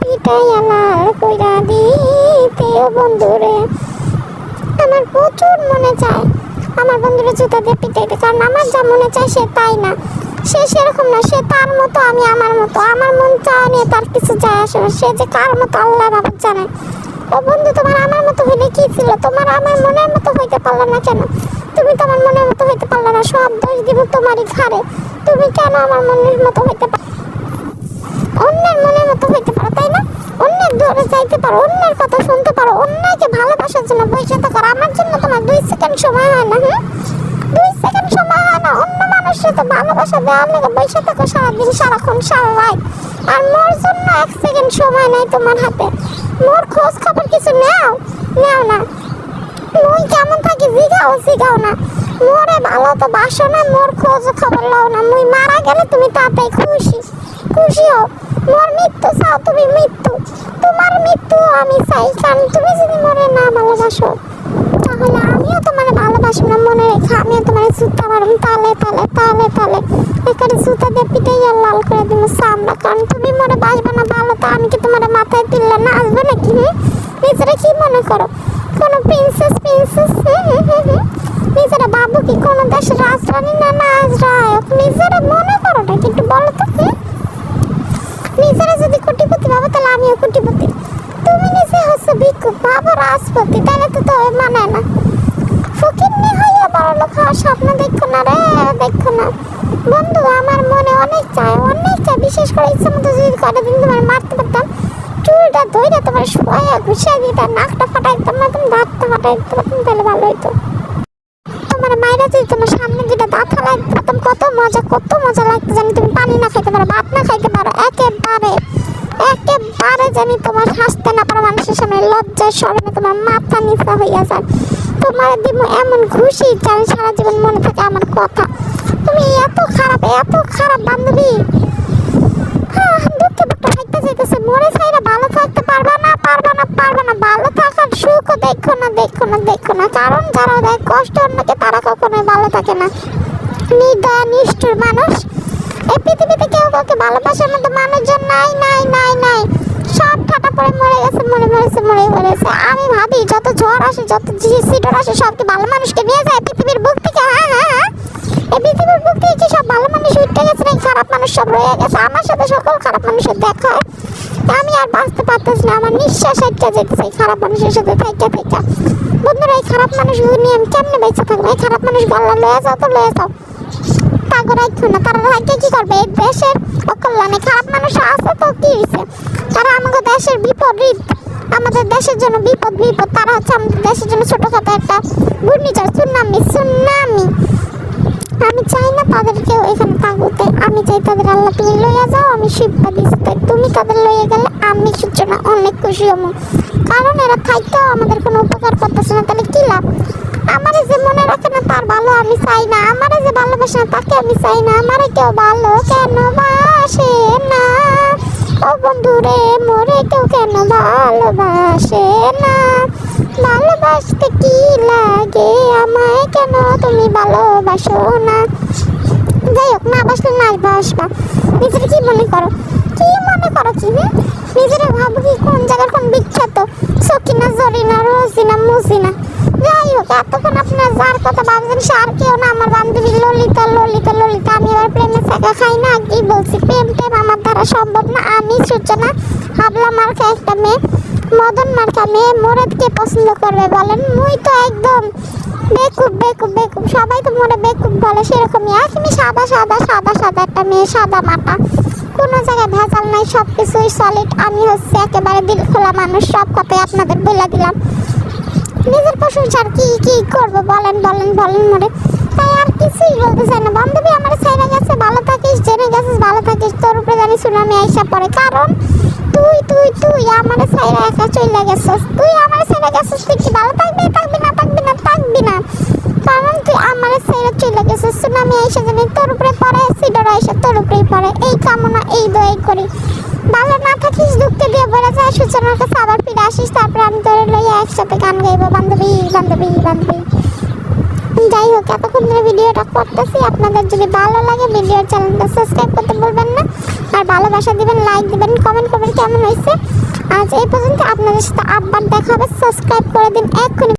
পিটাইয়া লাল কইরা দিতে বন্ধুরে। আমার প্রচুর মনে চায় আমার বন্ধুরা জুতা দিয়ে পিটাইতে, কারণ আমার যা মনে চায় সে তাই না। সে সেরকম না, সে তার মতো, আমি আমার মতো। আমার মন চাওয়া নিয়ে তার কিছু যায় আসে না, সে যে কার মতো আল্লাহ বাবা জানে। ও বন্ধু, তোমার আমার মতো হইলে কি ছিল? তোমার আমার মনের মতো হইতে পারল না কেন? তুমি তোমার মনের মতো হইতে পারলে না, সব দোষ দিব তোমারই ঘাড়ে। তুমি কেন আমার মনের মতো হইতে পার অন্যের মনের মতো হইতে পারো তাই না অন্যের ধরে যাইতে পারো, অন্যের কথা শুনতে পারো, অন্যকে ভালোবাসার জন্য বসে থাকো আমার জন্য তোমার দুই সেকেন্ড সময় হয় না, হুম? দুই সেকেন্ড সময় হয় না, অন্য মানুষের তো ভালোবাসা দেওয়ার লেগে বসে থাকো সারাদিন, সারাক্ষণ সারা রাত আর মোর জন্য এক সেকেন্ড সময় নাই তোমার হাতে। মোর খোঁজ খবর কিছু নেও? নেও না। মুই কেমন থাকি জিগাও জিগাও না। মোরে ভালো তো বাসো না, মোর খোঁজ খবর লও না। মুই মারা গেলে তুমি তাতেই খুশি। খুশি হও মোর মৃত্যু চাও, তুমি মৃত্যু। তোমার মৃত্যু আমি চাই, কারণ তুমি যদি মরে না ভালোবাসো, তাহলে আমিও তোমার ভালোবাসবো না মনে রেখে। আমিও তোমার জুতা মারব তালে তালে তালে তালে। এখানে জুতা দিয়ে পিটাই আর লাল করে দিব সামরা কারণ তুমি মনে বাসবে না ভালো, তো আমি কি তোমার মাথায় তুললে না আসবে নাকি হুম নিজেরা কি মনে করো? কোনো প্রিন্সেস প্রিন্সেস নিজেরা বাবু কি কোনো দেশের রাজরানী না না রাজরায়ক নিজেরা মনে করো না কিন্তু বলো তো হুম? নিজেরা যদি কোটিপতি ভাবো তাহলে আমিও কোটিপতি তুমি নিজে হচ্ছে ভিক্ষুক রাজপতি তাহলে তো তো মানে না। ফকিরনি হইয়া বড় লোক হওয়ার স্বপ্ন দেখো না রে, দেখো না। বন্ধু, আমার মনে অনেক চায় অনেক চায়। বিশেষ করে ইচ্ছা মতো যদি কটা দিন তোমার মারতে পারতাম, চুলটা ধরে তোমার শোয়া ঘুষিয়ে দিতাম নাকটা ফাটাই দিতাম না, তুমি দাঁতটা ফাটাই দিতে পারতাম তাহলে ভালো হইতো। তোমার মায়েরা যদি তোমার সামনে যেটা দাঁত দিতাম কত মজা কত মজা লাগতো জানি তুমি পানি না খাইতে পারো, ভাত না খাইতে একেবারে জানি তোমার হাসতে না পারো মানুষের সামনে লজ্জায় সরমে তোমার মাথা নিচা হইয়া যায়। তোমার দিব এমন খুশি জানি সারা জীবন মনে থাকে আমার কথা। তুমি এত খারাপ এত খারাপ বান্ধবী। মরে ভালো থাকতে না, পারবা না না। ভালো থাকার সুখও দেখো না দেখো না দেখো না। কারণ যারা কষ্ট তারা কখনোই ভালো থাকে না। নির্দয়া নিষ্ঠুর মানুষ। এই পৃথিবীতে কাউকে ভালোবাসার মতো মানুষজন নাই নাই নাই নাই। সব ঠাটা পড়ে মরে গেছে, মরে মরেছে মরে মরেছে আমি ভাবি, যত ঝড় আসে, যত সিটর আসে সবকে ভালো মানুষকে নিয়ে যায়? পৃথিবীর বুক থেকে হ্যাঁ হ্যাঁ হ্যাঁ। এই পৃথিবীর বুক থেকে কি সব ভালো মানুষ উঠতে গেছে নাকি খারাপ মানুষ সব রয়ে গেছে? আমার সাথে সকল খারাপ মানুষের দেখা আমি আর বাঁচতে পারতেছি না, আমার নিঃশ্বাস আটকে যেতেছে এই খারাপ মানুষের সাথে থাইকা থাইকা। বন্ধুরা, এই খারাপ মানুষগুলো নিয়ে আমি কেমনে বেঁচে থাকব? এই খারাপ মানুষ গল্লা লয়ে যাও তো, লয়ে যাও। সুনামি আমি চাই না তাদেরকেও এখানে তাগুতে আমি চাই তাদের আল্লাহ তুমি লইয়া যাও, আমি শিবটা দিচ্ছি তুমি তাদের লইয়া গেলে আমি সূচনা অনেক খুশি হব। কারণ এরা থাকতেও আমাদের কোনো উপকার করতেছে না, তাহলে কি লাভ? আমারে যে মনে রাখে না তার ভালো আমি চাই না। আমারে যে ভালোবাসে না তাকে আমি চাই না। আমারে কেউ ভালো কেন বাসে না? ও বন্ধু রে মোরে কেউ কেন ভালোবাসে না? ভালোবাসতে কি লাগে? আমায় কেন তুমি ভালোবাসো না? যাই হোক, না বাসলে না বাসবা। নিজের কি মনে করো? কি মনে করো কি? নিজেরা ভাবো কি কোন জায়গার কোন বিখ্যাত সকিনা জরিনা রোজিনা মুজিনা যাই হোক এতক্ষণ কথা ভাবছেন সে আর কেউ না। আমার বান্ধবী ললিতা ললিতা ললিতা, আমি এবার প্রেমে চাকা খাই না। কি বলছি? প্রেম প্রেম আমার দ্বারা সম্ভব না। আমি সূচনা হাবলা মার্কা একটা মেয়ে, মদন মার্কা মেয়ে, মোরাদকে পছন্দ করবে বলেন। মুই তো একদম বেকুব বেকুব বেকুব। সবাই তো মোরে বেকুব বলে সেরকমই। একদমই সাদা সাদা সাদা সাদা একটা মেয়ে, সাদা মাটা। কোনো জায়গায় ভেজাল নাই সব কিছুই সলিড আমি হচ্ছে একেবারে দিল খোলা মানুষ। সব কথাই আপনাদের বলে দিলাম। নিজের প্রশংসার কি কি করব বলেন বলেন বলেন মরে। তাই আর কিছুই বলতে চাই না। বান্ধবী আমার ছেড়ে গেছে, ভালো থাকিস, জেনে গেছিস, ভালো থাকিস, তোর উপরে জানি সুনামি আইসা পড়ে। কারণ তুই তুই তুই আমার ছেড়ে একা চলে গেছিস। তুই আমার ছেড়ে গেছিস, তুই কি ভালো থাকবি থাকবি না থাকবি না থাকবি না? কারণ তুই আমার ছেড়ে চলে গেছিস, সুনামি আইসা জানি তোর উপরে পড়ে, সিডর আইসা তোর উপরেই পড়ে। এই কামনা, এই দোয়াই করি। ভালো না থাকিস, দুঃখে দিয়ে বলে যায়, সূচনার কাছে আবার ফিরে আসিস, তারপরে আমি লইয়া একসাথে গান গাইবো, বান্ধবী বান্ধবী বান্ধবী। যাই হোক, এতক্ষণ ধরে ভিডিওটা করতেছি। আপনাদের যদি ভালো লাগে ভিডিওর চ্যানেলটা সাবস্ক্রাইব করতে বলবেন না। আর ভালোবাসা দিবেন লাইক দিবেন কমেন্ট করবেন কেমন হয়েছে? আজ এই পর্যন্ত আপনাদের সাথে আবার দেখা হবে। সাবস্ক্রাইব করে দিন, এক্ষুনি।